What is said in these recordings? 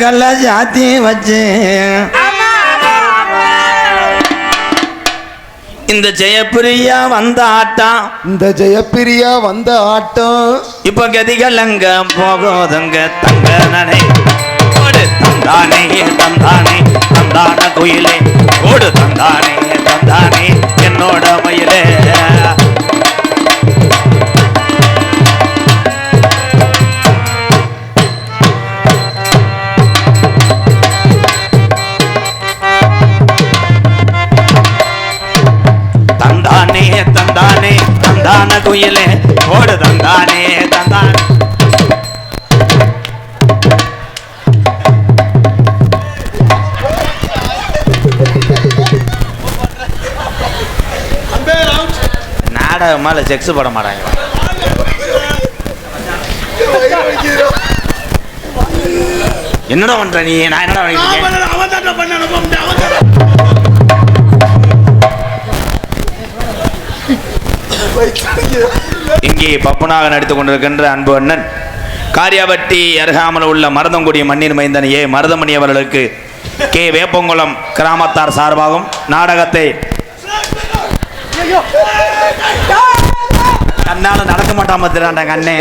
கல்ல சாத்தி வச்சு. இந்த ஜெயப்பிரியா வந்த ஆட்டம். இந்த ஜெயப்பிரியா வந்த ஆட்டம். இப்ப கதிகள் அங்க போகுதுங்க தங்க நனை ஓடு தந்தானே தந்தானே தந்தான குயிலே. ஓடு தந்தானே தந்தானே என்னோட மயிலே. நாடகமால செக்ஸ் போட மாட்டாங்க என்னடா பண்ற நீ நான் என்னடா இங்கே பப்புனாக நடித்துக் கொண்டிருக்கின்ற அன்பு அண்ணன் காரியாபட்டி அருகாமல் உள்ள மருதங்குடி மண்ணின் மைந்தன் ஏ மருதமணி அவர்களுக்கு கே வேப்பங்குளம் கிராமத்தார் சார்பாகவும் நாடகத்தை கண்ணால நடக்க மாட்டாம பத்திராண்டா கண்ணே.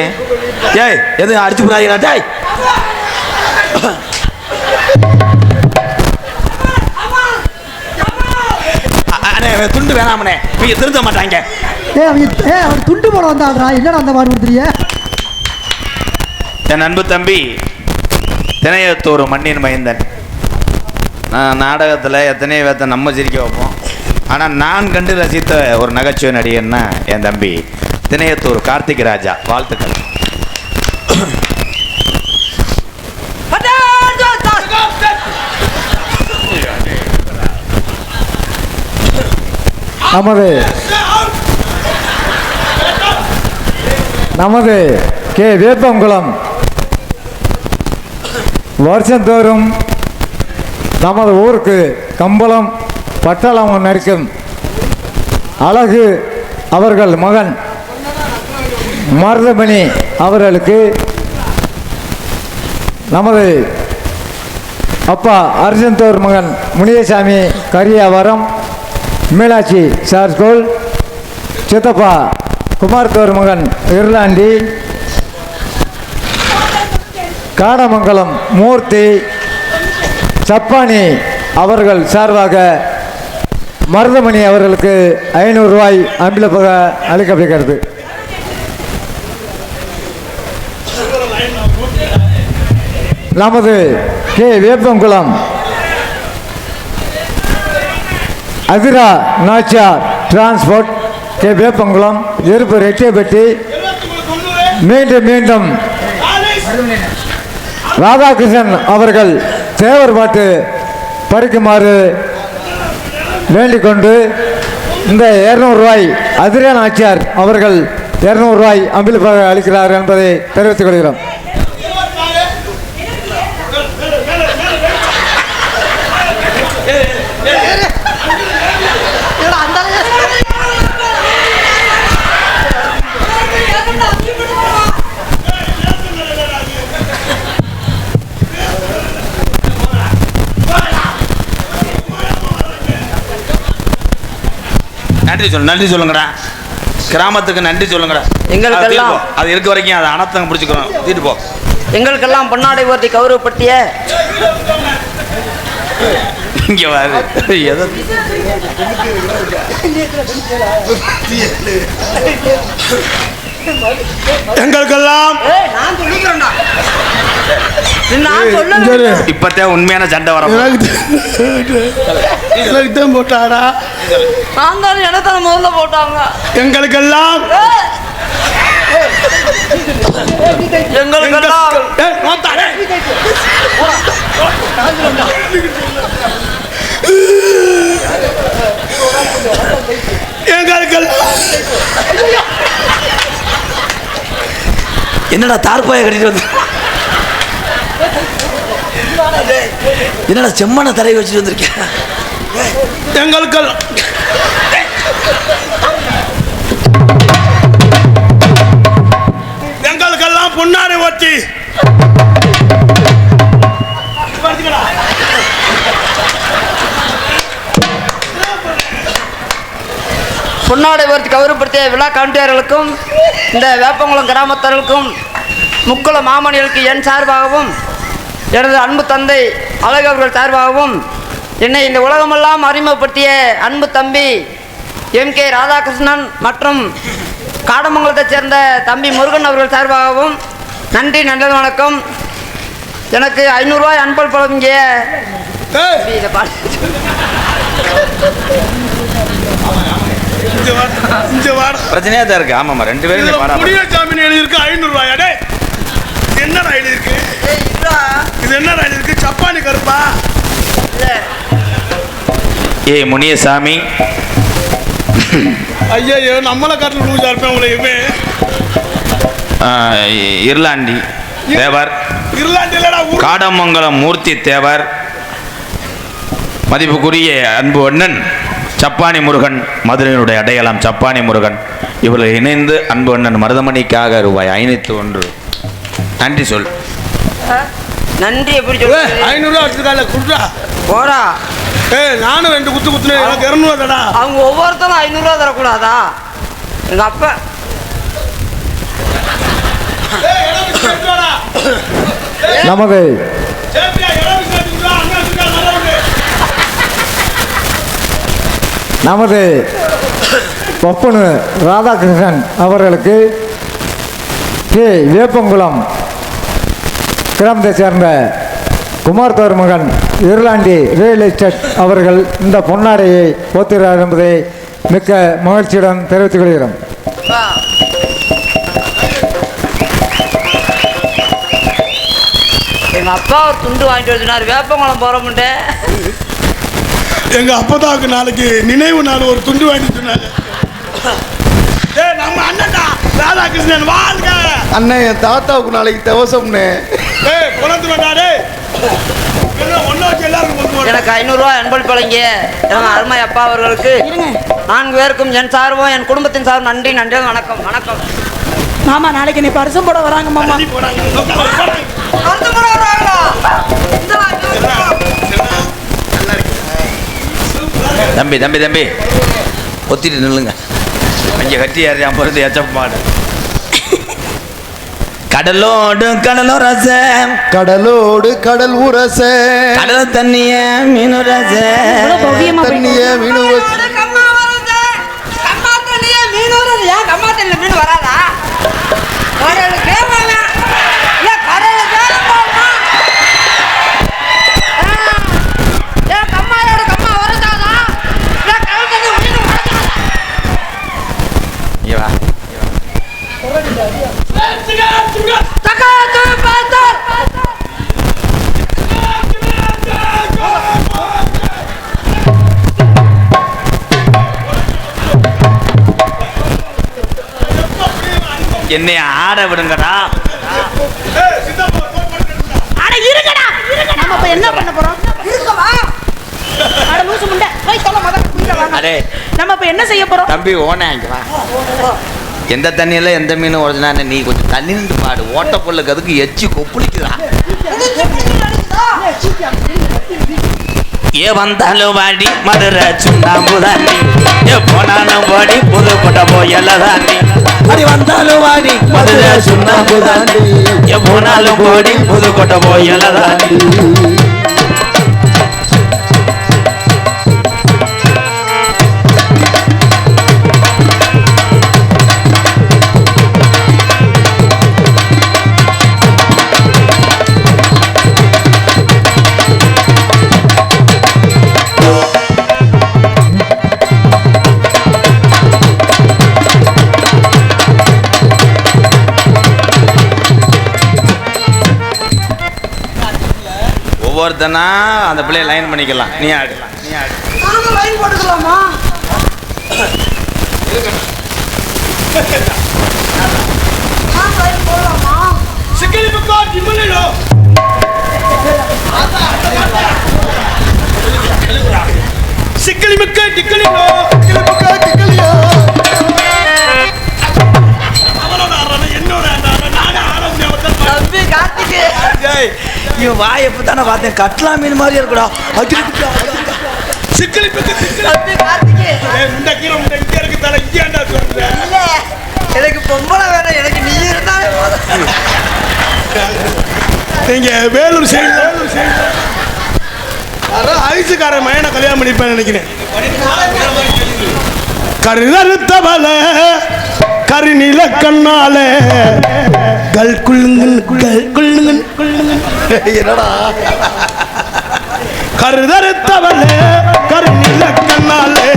ஏய் எதுவும் அடிச்சு புறாதீங்களா டேய். அண்ணே துண்டு வேணாமண்ணே. நீங்க திருத்த மாட்டாங்க. ஏ ஏ அவர் துண்டு போட வந்தாடுறா என்னடா அந்த மாதிரி கொடுத்துறிய என் அன்பு தம்பி திணையத்தூர் மண்ணின் மைந்தன். நான் நாடகத்தில் எத்தனையோ பேர்த்த நம்ம சிரிக்க வைப்போம். ஆனால் நான் கண்டு ரசித்த ஒரு நகைச்சுவை நடிகன்னா என் தம்பி. திணையத்தூர் கார்த்திக் ராஜா வாழ்த்துக்கள். நமது நமது கே. வேப்பங்குளம். வருஷந்தோறும் நமது ஊருக்கு கம்பளம் பட்டாளம் நடிக்கும் அழகு அவர்கள் மகன். மருதமணி அவர்களுக்கு நமது அப்பா அர்ஜுன்தோர் மகன் முனியசாமி கரியாவரம் மீனாட்சி சார் ஸ்கூல் சித்தப்பா குமார்தோர் மகன் இர்லாண்டி காடமங்கலம் மூர்த்தி சப்பானி அவர்கள் சார்பாக மருதமணி அவர்களுக்கு ஐநூறு ரூபாய் அம்பிலப்பக அளிக்கப்படுகிறது. நமது K. Veppankulam Athira Nachiyar transport K. Veppankulam எருப்பு Rettiyapatti மீண்டும் மீண்டும் ராதாகிருஷ்ணன் அவர்கள் தேவர் பாட்டு படிக்குமாறு வேண்டிக் கொண்டு இந்த இரநூறுவாய் அதிரா நாச்சியார் அவர்கள் இரநூறுவாய் ரூபாய் அம்பிலிப்பாக அளிக்கிறார் என்பதை தெரிவித்துக் கொள்கிறோம். நன்றி சொல்லு நன்றி சொல்லுங்கடா. கிராமத்துக்கு நன்றி சொல்லுங்கடா. எங்களுக்கெல்லாம் அது இருக்க வரைக்கும் அதை அனத்தங்க பிடிச்சிக்கிறோம். தீட்டு போ. எங்களுக்கெல்லாம் பொன்னாடை ஓட்டி கௌரவப்படுத்திய இங்க வாரு எதை எங்களுக்கெல்லாம் நான் சொல்லுகிறேன்டா. நான் சொல்ல இப்பத்தே உண்மையான சண்டை வர எனக்கு எனக்கு தான் போட்டாடா. நான் தான் முதல்ல போட்டாங்க? எங்களுக்கெல்லாம் எங்களுக்கெல்லாம் என்னடா தார்பாய கட்டிட்டு வந்து என்னடா செம்மண்ண தரையை வச்சுட்டு வந்திருக்கேன் எங்களுக்கு எங்களுக்கெல்லாம் பொன்னாடி ஒத்தி பொன்னாடை உயர்த்தி கௌரவப்படுத்திய விழா காண்டியார்களுக்கும் இந்த வேப்பங்குளம் கிராமத்தர்களுக்கும் முக்குள மாமணிகளுக்கு என் சார்பாகவும் எனது அன்பு தந்தை அழகவர்கள் சார்பாகவும் என்னை இந்த உலகமெல்லாம் அறிமுகப்படுத்திய அன்பு தம்பி எம் கே ராதாகிருஷ்ணன் மற்றும் காடமங்கலத்தைச் சேர்ந்த தம்பி முருகன் அவர்கள் சார்பாகவும் நன்றி நன்றி வணக்கம். எனக்கு ஐநூறுரூவாய் அன்பல் பழங்கிய. பிரச்சனையா தான் இருக்கு. ஆமாம்மா ரெண்டு பேரும் முனியசாமி எழுதியிருக்கு ஐநூறு ரூபாயா டேய் இது என்னடா எழுதியிருக்கு? இது என்னடா எழுதியிருக்கு? சப்பானி கருப்பா? ஏய் முனியசாமி. ஐயோ நம்மளை காட்டில் லூசா இருப்பேன் உங்களை இவன் இருளாண்டி தேவர். இல்லடா ஊர் காடமங்கலம் மூர்த்தி தேவர். மதிப்புக்குரிய அன்பு அண்ணன் சப்பானி முருகன் மதுரையினுடைய அடையாளம் சப்பானி முருகன். இவர்கள் இணைந்து அன்பு அண்ணன் மருதமணிக்காக ரூபாய் ஐநூற்றி ஒன்று. நன்றி சொல். நன்றி எப்படி ஏய், சொல்றது ஐநூறு ரூபா வச்சிருக்கால குடுறா. போடா. ஏய் நானும் ரெண்டு குத்து குத்துனேன். எனக்கு இரநூறுவா தடா. அவங்க ஒவ்வொருத்தரும் ஐநூறுரூவா தரக்கூடாதா? எங்க அப்பா வாடா. நமது ஒப்பனு ராதாகிருஷ்ணன் அவர்களுக்கு கே. வேப்பங்குளம் கிராமத்தைச் சேர்ந்த குமார் மகன் இருளாண்டி ரியல் எஸ்டேட் அவர்கள் இந்த பொன்னாடையை போத்துகிறார் என்பதை மிக்க மகிழ்ச்சியுடன் தெரிவித்துக் கொள்கிறோம். எங்க அப்பா ஒரு துண்டு வாங்கிட்டு வச்சுனார் வேப்பங்குளம் போறோம்ட்டு எங்க அப்பதாவுக்கு நாளைக்கு நினைவு நாள் ஒரு துண்டு வாங்கி சொன்னாங்க ஏய் நம்ம அண்ணன்டா ராதாகிருஷ்ணன் வாழ்க. அண்ணன் என் தாத்தாவுக்கு நாளைக்கு தவசம்னு. ஏய் குளத்து எனக்கு ஐநூறுரூவா அன்பளிப்பு வழங்கிய அருமை அப்பா அவர்களுக்கு நான்கு பேருக்கும் என் சார்பும் என் குடும்பத்தின் சார்பும் நன்றி நன்றி வணக்கம் வணக்கம். மாமா நாளைக்கு நீ பரிசம் போட வராங்க மாமா. தம்பி தம்பி தம்பி. ஒத்திட்டு நில்லுங்க. அங்கே கட்டி ஏறியான் பொறுத்து எச்சப்பாடு. கடலோடு கடலோ ரச கடலோடு கடல் உரச. கடல் தண்ணிய மீனு ரச தண்ணிய வினுவச என்னை ஆட விடுங்கடா. அட இருங்கடா இருங்க நம்ம இப்ப என்ன பண்ண போறோம்? இருக்கவா? அட லூசு முண்டை. போய் சொல்ல முதல்ல குயில வாங்க. அடே. நம்ம இப்ப என்ன செய்ய போறோம்? தம்பி ஓனே இங்க வா. எந்த தண்ணியில எந்த மீன் உடச்சுனா நீ கொஞ்சம் தண்ணி நின்று பாடு. ஓட்ட பொருளுக்கு அதுக்கு எச்சி கொப்புளிக்குதா? ஏ வந்தாலும் வாடி மதுரை சுண்ணாம்பு தாண்டி ஏ போனாலும் வாடி புதுக்கோட்டை போயல தாண்டி அடி வந்தாலும் வாடி மதுரை சுண்ணாம்பு தாண்டி ஏ போனாலும் போடி புதுக்கோட்டை ஒவ்வொருத்தனா அந்த பிள்ளைய லைன் பண்ணிக்கலாம். நீ ஆடு. நீ ஆடு லைன் போட்டுக்கலாமா சிக்கலி பக்கா டிமலிலோ சிக்கலி இவன் வாயை தானே பார்த்தேன் கட்லா மீன் மாதிரி இருக்குடா. சிக்கலி முண்டை கீரை இங்கே இருக்கு தலை இங்கே ஏன்டா சொல்ற இல்ல. எனக்கு பொம்பளை வேற எனக்கு நீ இருந்தாலே போதும். நீங்க வேலூர் சைடு வேலூர் சைடு அதான் ஐசுக்கார மயனை கல்யாணம் பண்ணிப்பேன் நினைக்கிறேன். கருதறுத்தவள கருநில கண்ணால. கல் குள்ளுங்கன் கல் குள்ளுங்கன் குள்ளுங்கன் என்னடா? கருதறுத்தவள கருநில கண்ணாலே.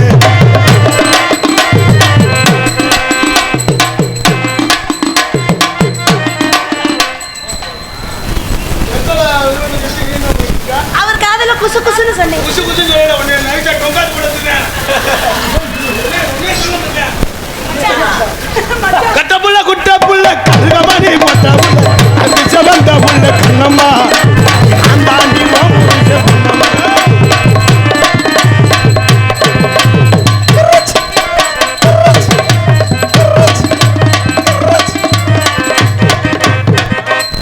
புள்ள கண்ணம்மா ஆண்டாண்டி மாமுடிச்ச பொன்னம்மா.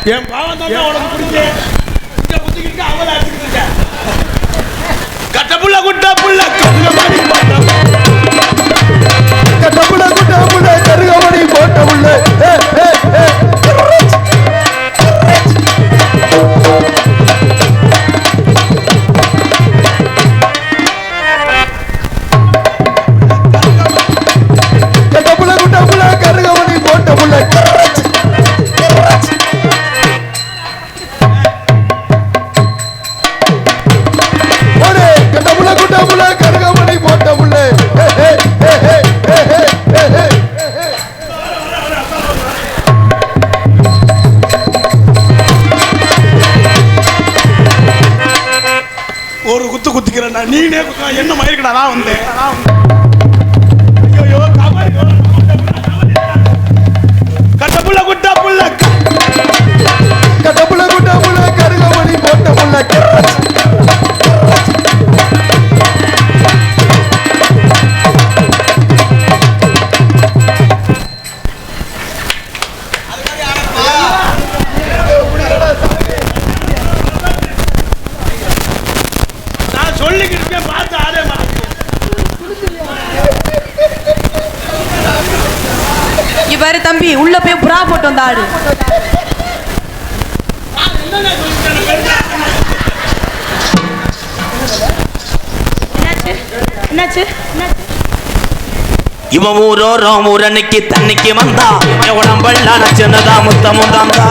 என் பா குத்து நீனே குத்தா என்ன மயிருக்கடா நான் வந்து. ஐயோ கபடி கட்ட புள்ள குட்ட புள்ள கட்டப்புள்ள குட்டப்புள்ள கருகமணி போட்ட புள்ள தம்பி உள்ள போய் புறா போட்டு வந்த ஆடு என்னாச்சு? என்னாச்சு? என்னாச்சு இவன் ஊரோ ரோமூரன்னைக்கு தண்ணிக்கு வந்தா. என் உடம்பெல்லாம் சின்னதா முத்தமும் தாந்தா.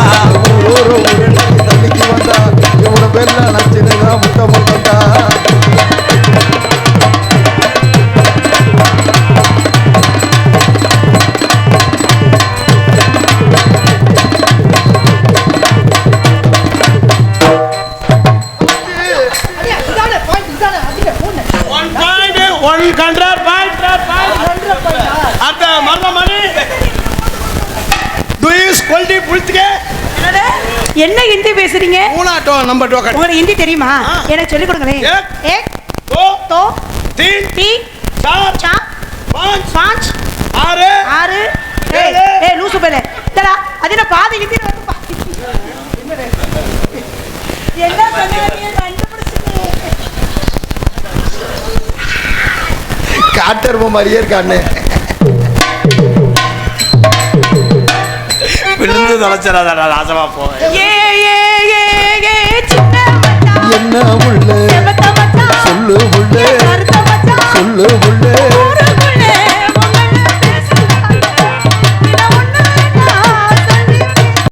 ஊரு ஊரு தண்ணிக்கு வந்தா. நச்சினுதா ஒன் ஹண்ட்ரட் பாயிண்ட் அந்த மரண மணி டுயிஸ் கொல்டி புளித்துக்கே என்னடா? என்ன ஹிந்தி பேசுறீங்க மூணாட்டோ நம்பர் டோக்கன் உங்களுக்கு ஹிந்தி தெரியுமா ஆ. எனக்கு சொல்லிக் கொடுங்களேன் ஏக். ஏக் दो தோ तीन டி चार சா पाँच பாஞ்ச் ஆறு ஆறு ஏய் ஏழு. ஏய் லூசு பேலே இதடா அது என்ன பாதி ஹிந்தி வருதுப்பா என்ன சொன்னீங்க டாக்டர் மாதிரியே இருக்கான்னு விழுந்து தொலைச்சிடாதா ராசமா போ. என்ன உள்ள? சொல்லு உள்ள. சொல்லு உள்ள.